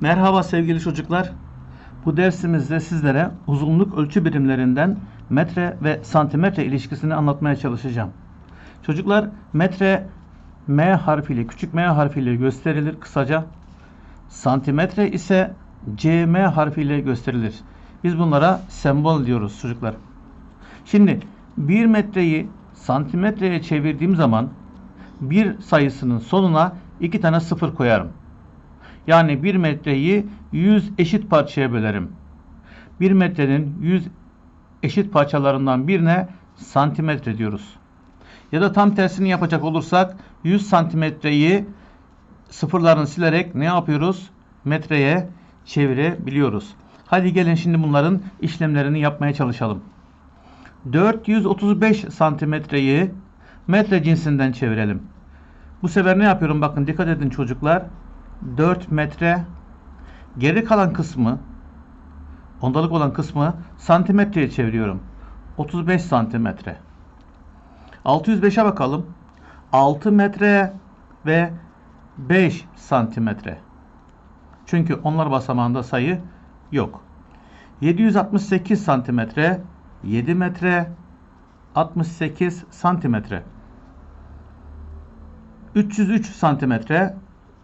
Merhaba sevgili çocuklar. Bu dersimizde sizlere uzunluk ölçü birimlerinden metre ve santimetre ilişkisini anlatmaya çalışacağım. Çocuklar metre M harfiyle, küçük M harfiyle gösterilir kısaca. Santimetre ise CM harfiyle gösterilir. Biz bunlara sembol diyoruz çocuklar. Şimdi 1 metreyi santimetreye çevirdiğim zaman bir sayısının sonuna iki tane sıfır koyarım. Yani 1 metreyi 100 eşit parçaya bölerim. 1 metrenin 100 eşit parçalarından birine santimetre diyoruz. Ya da tam tersini yapacak olursak 100 santimetreyi sıfırlarını silerek ne yapıyoruz? Metreye çevirebiliyoruz. Hadi gelin şimdi bunların işlemlerini yapmaya çalışalım. 435 santimetreyi metre cinsinden çevirelim. Bu sefer ne yapıyorum? Bakın dikkat edin çocuklar. 4 metre geri kalan kısmı ondalık olan kısmı santimetreye çeviriyorum. 35 santimetre. 605'e bakalım. 6 metre ve 5 santimetre. Çünkü onlar basamağında sayı yok. 768 santimetre 7 metre 68 santimetre. 303 santimetre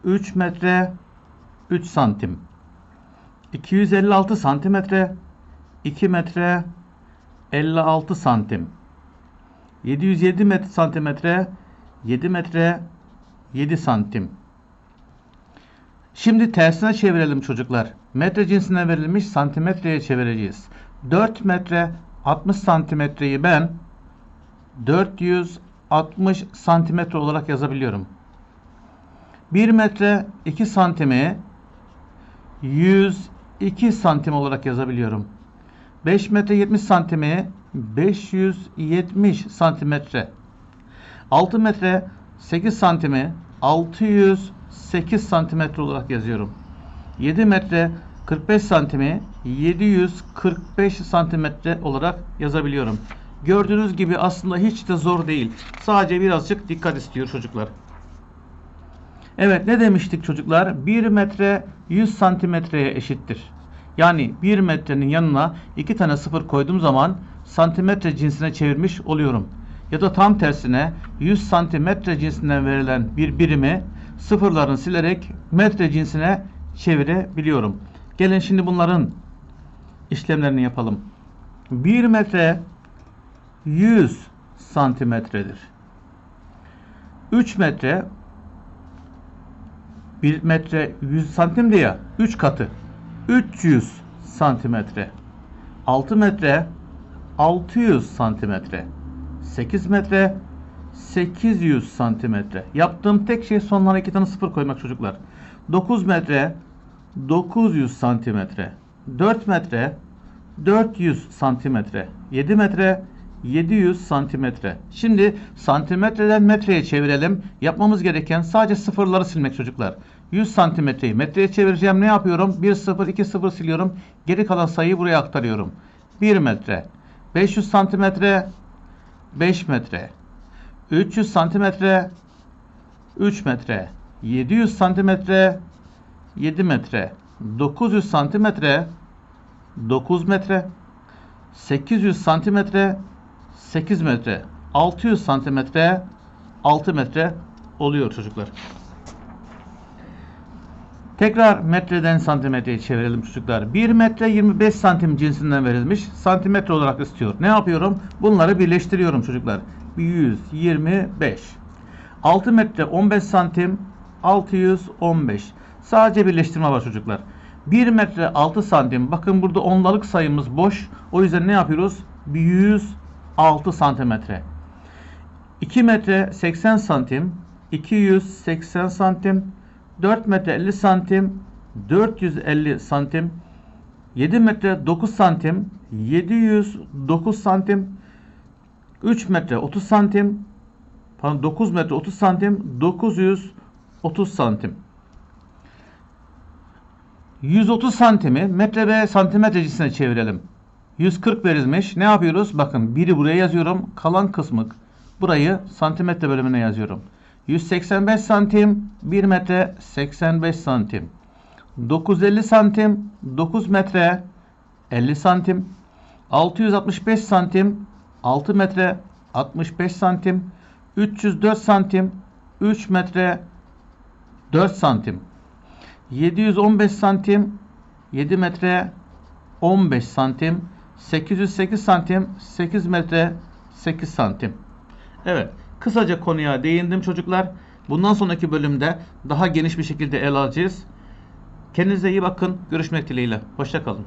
3 metre 3 santim. 256 santimetre 2 metre 56 santim. 707 metre santimetre 7 metre 7 santim. Şimdi tersine çevirelim çocuklar. Metre cinsine verilmiş santimetreye çevireceğiz. 4 metre 60 santimetreyi ben 460 santimetre olarak yazabiliyorum. 1 metre 2 santimi 102 santim olarak yazabiliyorum. 5 metre 70 santimi 570 santimetre. 6 metre 8 santimi 608 santimetre olarak yazıyorum. 7 metre 45 santimi 745 santimetre olarak yazabiliyorum. Gördüğünüz gibi aslında hiç de zor değil. Sadece birazcık dikkat istiyor çocuklar. Evet ne demiştik çocuklar? 1 metre 100 santimetreye eşittir. Yani 1 metrenin yanına 2 tane sıfır koyduğum zaman santimetre cinsine çevirmiş oluyorum. Ya da tam tersine 100 santimetre cinsinden verilen bir birimi sıfırlarını silerek metre cinsine çevirebiliyorum. Gelin şimdi bunların işlemlerini yapalım. 1 metre 100 santimetredir. 3 metre 1 metre 100 santim diye 3 katı. 300 santimetre. 6 metre 600 santimetre. 8 metre 800 santimetre. Yaptığım tek şey sonlara iki tane sıfır koymak çocuklar. 9 metre 900 santimetre. 4 metre 400 santimetre. 7 metre 700 santimetre. Şimdi santimetreden metreye çevirelim. Yapmamız gereken sadece sıfırları silmek çocuklar. 100 santimetreyi metreye çevireceğim. Ne yapıyorum? 1 0 2 0 siliyorum. Geri kalan sayıyı buraya aktarıyorum. 1 metre 500 santimetre 5 metre 300 santimetre 3 metre 700 santimetre 7 metre 900 santimetre 9 metre 800 santimetre 8 metre 600 santimetre 6 metre oluyor çocuklar. Tekrar metreden santimetreye çevirelim çocuklar. 1 metre 25 santim cinsinden verilmiş. Santimetre olarak istiyor. Ne yapıyorum? Bunları birleştiriyorum çocuklar. 125. 6 metre 15 santim 615. Sadece birleştirme var çocuklar. 1 metre 6 santim. Bakın burada ondalık sayımız boş. O yüzden ne yapıyoruz? 106 santimetre. 2 metre 80 santim. 280 santim. 4 metre 50 santim. 450 santim. 7 metre 9 santim. 709 santim. 3 metre 30 santim. Pardon 9 metre 30 santim. 930 santim. 130 santimi metre ve santimetre cinsinden çevirelim. 140 verilmiş. Ne yapıyoruz? Bakın biri buraya yazıyorum. Kalan kısmı burayı santimetre bölümüne yazıyorum. 185 santim 1 metre 85 santim. 950 santim 9 metre 50 santim 665 santim 6 metre 65 santim 304 santim 3 metre 4 santim 715 santim 7 metre 15 santim 808 santim 8 metre 8 santim Evet kısaca konuya değindim çocuklar. Bundan sonraki bölümde daha geniş bir şekilde ele alacağız. Kendinize iyi bakın. Görüşmek dileğiyle. Hoşçakalın.